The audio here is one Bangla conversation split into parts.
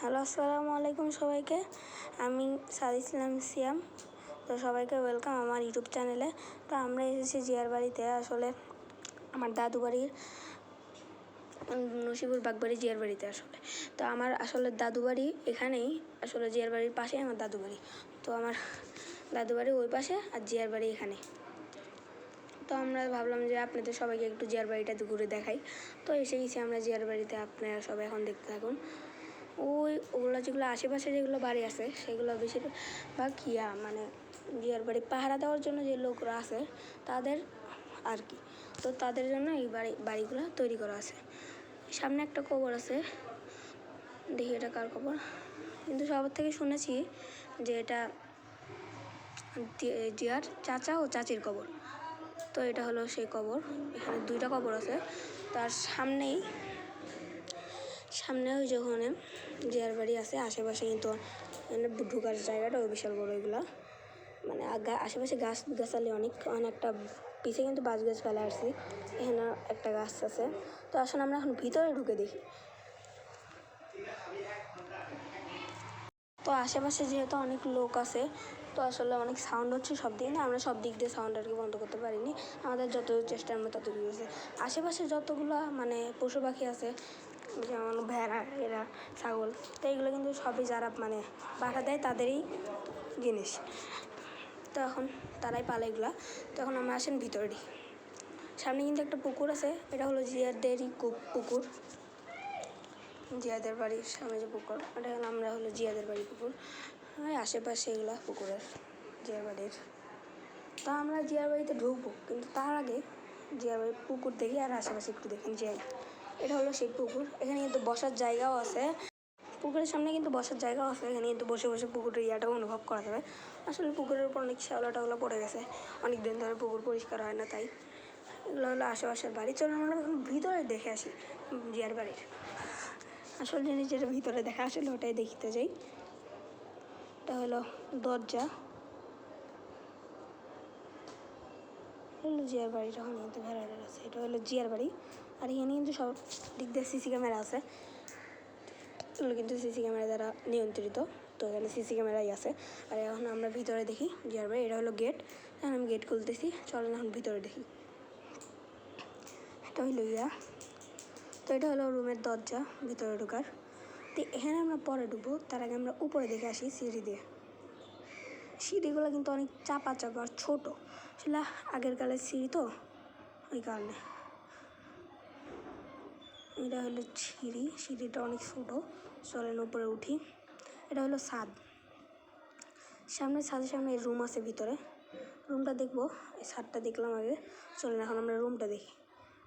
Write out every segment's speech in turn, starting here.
হ্যালো আসসালামু আলাইকুম সবাইকে। আমি সাদ ইসলাম সিয়াম। তো সবাইকে ওয়েলকাম আমার ইউটিউব চ্যানেলে। তো আমরা এসেছি জিয়ার বাড়িতে। আসলে আমার দাদু বাড়ির উম, নসিবুর বাগবাড়ি জিয়ার বাড়িতে আসলে। তো আমার আসলে দাদু বাড়ি এখানেই। আসলে জিয়ার বাড়ির পাশেই আমার দাদু বাড়ি। তো আমার দাদু বাড়ি ওই পাশে আর জিয়ার বাড়ি এখানে। তো আমরা ভাবলাম যে আপনাদের সবাইকে একটু জিয়ার বাড়িটা ঘুরে দেখাই। তো এসে গেছি আমরা জিয়ার বাড়িতে। আপনারা সবাই এখন দেখতে থাকুন। ওই ওগুলো যেগুলো আশেপাশে যেগুলো বাড়ি আছে, সেগুলো বেশিরভাগ ইয়া মানে জিয়ার বাড়ি পাহারা দেওয়ার জন্য যে লোকরা আছে, তাদের আর কি। তো তাদের জন্য এই বাড়ি, বাড়িগুলো তৈরি করা আছে। সামনে একটা কবর আছে। দেখি এটা কার কবর। কিন্তু সবার থেকে শুনেছি যে এটা জিয়ার চাচা ও চাচির কবর। তো এটা হলো সেই কবর। এখানে দুইটা কবর আছে। তার সামনেই সামনে ওই যে ওখানে জিয়ার বাড়ি আছে, আশেপাশে কিন্তু ঢুকার জায়গাটা, ওই বিশাল বড় এগুলা মানে আশেপাশে গাছ গাছালি অনেক অনেকটা পিছে কিন্তু বাজ গাছ ফেলা আসছি এখানে একটা গাছ আছে। তো আসলে আমরা এখন ভিতরে ঢুকে দেখি। তো আশেপাশে যেহেতু অনেক লোক আছে, তো আসলে অনেক সাউন্ড হচ্ছে সব দিক দিয়ে। আমরা সব দিক দিয়ে সাউন্ড আর কি বন্ধ করতে পারিনি। আমাদের যত চেষ্টা, আমরা তত হয়েছে আশেপাশে যতগুলো মানে পশু পাখি আছে যেমন ভেড়া এরা ছাগল, তো এগুলো কিন্তু সবই যারা মানে বাধা দেয় তাদেরই জিনিস। তো এখন তারাই পালে এগুলা। তো এখন আমরা আসেন ভিতরে সামনে কিন্তু একটা পুকুর আছে, এটা হলো জিয়ারদেরই কু- পুকুর। জিয়াদের বাড়ির সামনে যে পুকুর এটা হলো আমরা হলো জিয়াদের বাড়ি পুকুর। ওই আশেপাশে এগুলো পুকুরের জিয়ার বাড়ির। তা আমরা জিয়ার বাড়িতে ঢুকবো, কিন্তু তার আগে জিয়ার বাড়ির পুকুর দেখি আর আশেপাশে একটু দেখেন যাই এটা হলো সেই পুকুর। এখানে কিন্তু বসার জায়গাও আছে। পুকুরের সামনে কিন্তু বসার জায়গাও আছে। এখানে কিন্তু বসে বসে পুকুরের ইয়াটাও অনুভব করা যাবে। আসলে পুকুরের উপর অনেক শ্যাওলা টাওলা পড়ে গেছে। অনেক দিন ধরে পুকুর পরিষ্কার হয় না, তাই। এগুলো হলো আশেপাশের বাড়ি। চলুন আমরা এখন ভিতরে দেখে আসি জিয়ার বাড়ির। আসল জিনিস যেটা ভিতরে দেখা, আসলে ওটাই দেখিতে যাই। এটা হলো দরজা। হলো জিয়ার বাড়ি যখন কিন্তু ভেড়াটা আছে। এটা হলো জিয়ার বাড়ি। আর এখানে কিন্তু সব দিক দিয়ে সিসি ক্যামেরা আছে। এগুলো কিন্তু সিসি ক্যামেরা দ্বারা নিয়ন্ত্রিত। তো এখানে সিসি ক্যামেরাই আছে। আর এখন আমরা ভিতরে দেখি জিয়ার বাড়ি এটা হলো গেট এখন আমি গেট খুলতেছি। চলেন এখন ভিতরে দেখি। এটা হইল ইয়া। তো এটা হলো রুমের দরজা, ভিতরে ঢোকার। তো এখানে আমরা পরে ঢুকবো। তার আগে আমরা উপরে দেখে আসি সিঁড়ি দিয়ে। সিঁড়িগুলো কিন্তু অনেক চাপা চাপা আর ছোটো। আসলে আগের কালের সিঁড়ি তো, ওই কারণে। এটা হলো সিঁড়ি, সিঁড়িটা অনেক ছোটো। চলেন উপরে উঠি। এটা হলো ছাদ। সামনে, ছাদের সামনে রুম আছে ভিতরে। রুমটা দেখব। এই ছাদটা দেখলাম আগে। চলেন এখন আমরা রুমটা দেখি।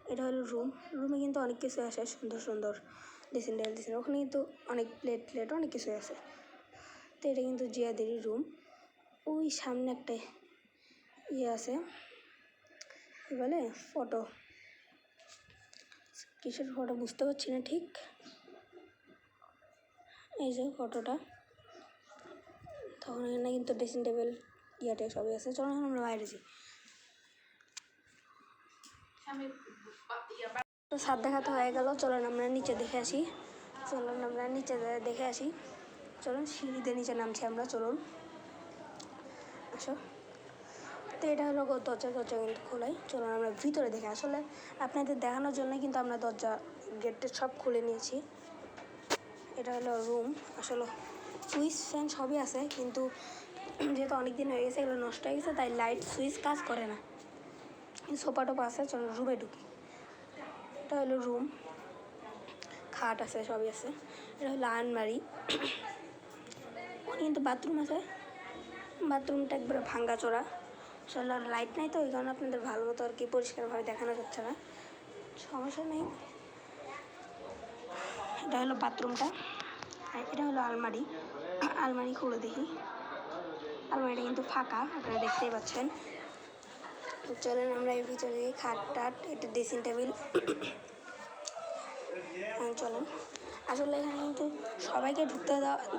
এটা হলো রুম রুমে কিন্তু অনেক কিছু আসে সুন্দর সুন্দর। ড্রেসিং টেবিল দিয়েছেন ওখানে কিন্তু অনেক প্লেট প্লেট অনেক কিছু আছে। তো এটা কিন্তু জিয়াদেরই রুম ওই সামনে একটা ইয়ে আছে। কী বলে? ফটো কিসের ফটো বুঝতে পারছি না ঠিক? এই যে ফটোটা তখন এখানে কিন্তু ড্রেসিং টেবিল ইয়াটে সবই আছে। চলো আমরা বাইরে যাই। তো সাত দেখাতে হয়ে গেল। চলুন আমরা নিচে দেখে আসি। চলুন আমরা নিচে দেখে আসি। চলুন সিঁড়িতে নিচে নামছি আমরা, চলুন। আসো। তো এটা হলো দরজা দরজা কিন্তু খোলাই। চলুন আমরা ভিতরে দেখে। আসলে আপনাদের দেখানোর জন্য কিন্তু আমরা দরজা গেটটা সব খুলে নিয়েছি। এটা হলো রুম আসলে সুইচ ফ্যান সবই আছে, কিন্তু যেহেতু অনেক দিন হয়ে গেছে, এগুলো নষ্ট হয়ে গেছে, তাই লাইট সুইচ কাজ করে না। সোফা টোপা আছে চলো রুমে ঢুকি। এটা হলো রুম খাট আছে, সবই আছে। এটা হলো আলমারি। কিন্তু বাথরুম আছে। বাথরুমটা একবারে ভাঙ্গা চোরা। আসলে লাইট নাই তো, ওই কারণে আপনাদের ভালো মতো আর কি পরিষ্কারভাবে দেখানো যাচ্ছে না। সমস্যা নেই। এটা হলো বাথরুমটা এটা হলো আলমারি। আলমারি খুলে দেখি। আলমারিটা কিন্তু ফাঁকা, আপনারা দেখতেই পাচ্ছেন। তো চলেন আমরা এর ভিতরে খাট টাট এটা ড্রেসিং টেবিল চলেন। আসলে এখানে কিন্তু সবাইকে ঢুকতে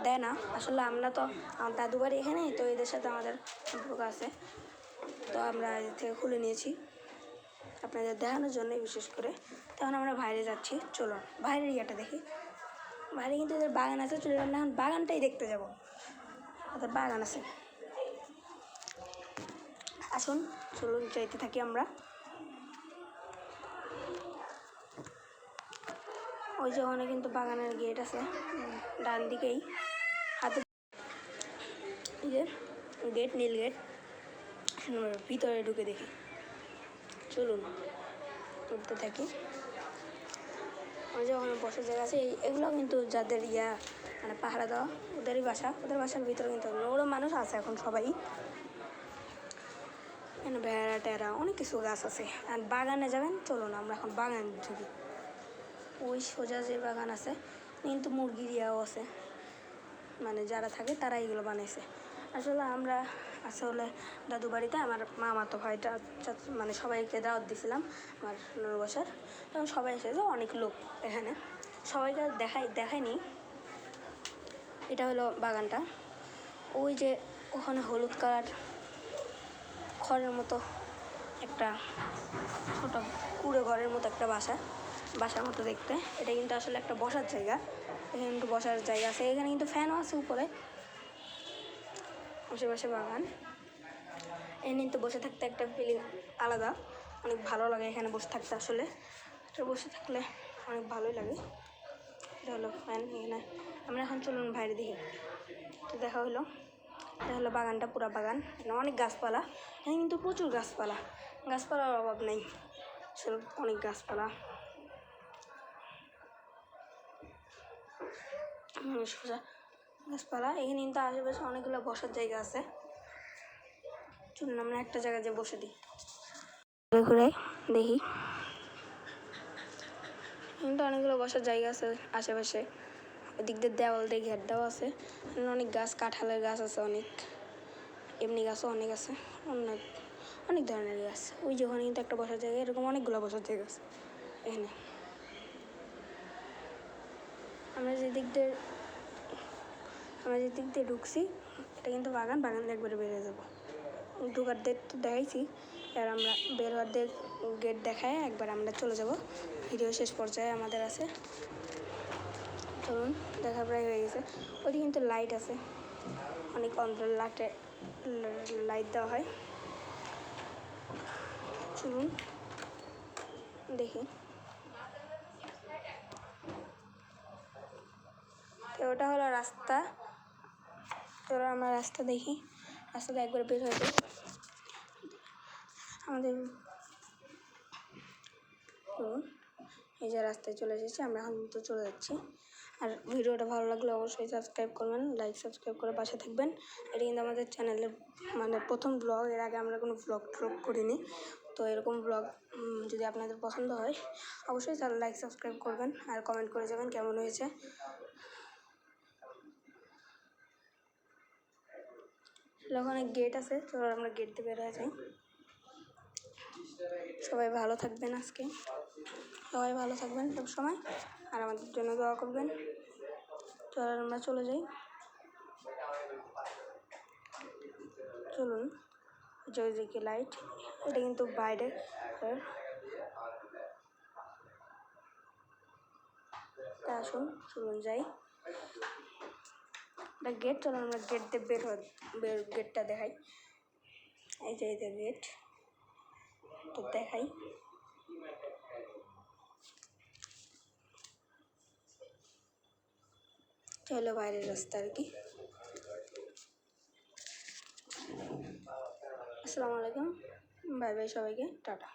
দেয় না। আসলে আমরা তো, আমার দাদু বাড়ি এখানে তো এদের সাথে আমাদের সম্পর্ক আছে। তো আমরা এর থেকে খুলে নিয়েছি। আপনাদের দেখানোর জন্যই বিশেষ করে। তখন আমরা বাইরে যাচ্ছি। চলুন, বাইরের ইয়েটা দেখি। বাইরে কিন্তু এদের বাগান আছে চলে আমরা এখন বাগানটাই দেখতে যাব। ওদের বাগান আছে। আসুন, চলুন চাইতে থাকি আমরা। ওই যে ওখানে কিন্তু বাগানের গেট আছে। ডান দিকেই হাতে গেট, নীল গেট। ভিতরে ঢুকে দেখি। চলুন উঠতে থাকি। ওই যে ওখানে বসার জায়গা আছে। এগুলো কিন্তু যাদের ইয়া মানে পাহারা দেওয়া, ওদেরই বাসা। ওদের বাসার ভিতরে কিন্তু ওরও মানুষ আছে এখন সবাই। এখানে ভেড়া টেরা অনেক কিছু গাছ আছে। আর বাগানে যাবেন, চলুন, আমরা এখন বাগান ঢুকি। ওই সোজা যে বাগান আছে, কিন্তু মুরগির ইয়াও আছে। মানে যারা থাকে, তারা এগুলো বানাইছে। আসলে আমরা আসলে দাদু বাড়িতে আমার মামা তো ভাইটা মানে সবাইকে দাওয়াত দিয়েছিলাম আমার নুর বসার তখন সবাই এসেছে অনেক লোক এখানে। সবাইকে দেখাই দেখায়নি। এটা হলো বাগানটা। ওই যে ওখানে হলুদ কালার খড়ের মতো একটা ছোটো কুড়ে ঘরের মতো একটা বাসা। বাসার মতো দেখতে। এটা কিন্তু আসলে একটা বসার জায়গা। এখানে কিন্তু বসার জায়গা আছে। এখানে কিন্তু ফ্যানও আছে উপরে। আশেপাশে বাগান। এখানে কিন্তু বসে থাকতে একটা ফিলিং আলাদা। অনেক ভালো লাগে এখানে বসে থাকতে আসলে। এটা বসে থাকলে অনেক ভালোই লাগে। এটা হলো ফ্যান এখানে। আমরা এখন চলুন বাইরে দিকে। তো দেখা হলো। এটা হলো বাগানটা, পুরা বাগান। এখানে অনেক গাছপালা। এখানে কিন্তু প্রচুর গাছপালা। গাছপালার অভাব নেই। আসলে অনেক গাছপালা। সোজা গাছপালা। এখানে কিন্তু আশেপাশে অনেকগুলো বসার জায়গা আছে। চলুন, আমরা একটা জায়গায় যে বসে দিই। ঘুরে ঘুরে দেখি। কিন্তু অনেকগুলো বসার জায়গা আছে আশেপাশে। ওদিক দিয়ে দেওয়াল দিয়ে ঘের দেওয়া আছে। অনেক গাছ, কাঁঠালের গাছ আছে অনেক। এমনি গাছও অনেক আছে। অনেক অনেক ধরনের গাছ। ওই যে ওখানে কিন্তু একটা বসার জায়গা, এরকম অনেকগুলো বসার জায়গা আছে এখানে। আমরা যে দিক দিয়ে আমরা যে দিক দিয়ে ঢুকছি, এটা কিন্তু বাগান বাগান দিয়ে একবারে বেরিয়ে যাব। ঢুকার তো দেখাইছি, এবার আমরা বের হওয়ার গেট দেখায় একবার আমরা চলে যাব। ভিডিও শেষ পর্যায়ে আমাদের আছে। চলুন, দেখা প্রায় হয়ে গেছে। ওইদিকে কিন্তু লাইট আছে। অনেক অন্তর লাইটে লাইট দেওয়া হয়। চলুন, দেখি। ওটা হলো রাস্তা। তো এবার আমরা রাস্তা দেখি। রাস্তাতে একবার বের হয়ে যাই আমাদের এই যে রাস্তায় চলে এসেছি, আমরা এখন তো চলে যাচ্ছি। আর ভিডিওটা ভালো লাগলে অবশ্যই সাবস্ক্রাইব করবেন লাইক সাবস্ক্রাইব করে পাশে থাকবেন। এটা কিন্তু আমাদের চ্যানেলের মানে প্রথম ব্লগ এর আগে আমরা কোনো ব্লগ ট্লগ করিনি। তো এরকম ব্লগ যদি আপনাদের পছন্দ হয়, অবশ্যই তাহলে লাইক সাবস্ক্রাইব করবেন। আর কমেন্ট করে যাবেন কেমন হয়েছে। ওখানে গেট আছে তো আমরা গেট দিয়ে বের হয়ে যাই। সবাই ভালো থাকবেন আজকে। সবাই ভালো থাকবেন সব সময়, আর আমাদের জন্য দোয়া করবেন। তো আমরা চলে যাই। চলুন, জয় জয়কে লাইট এটা কিন্তু বাইরে। তা আসুন, চলুন যাই। এটা গেট চলো আমরা গেট দিয়ে বের বের গেটটা দেখাই। এই যে এই যে গেট তো দেখাই। চলো বাইরের রাস্তা আর কি। আসসালামু আলাইকুম। বাই বাই সবাইকে, টাটা।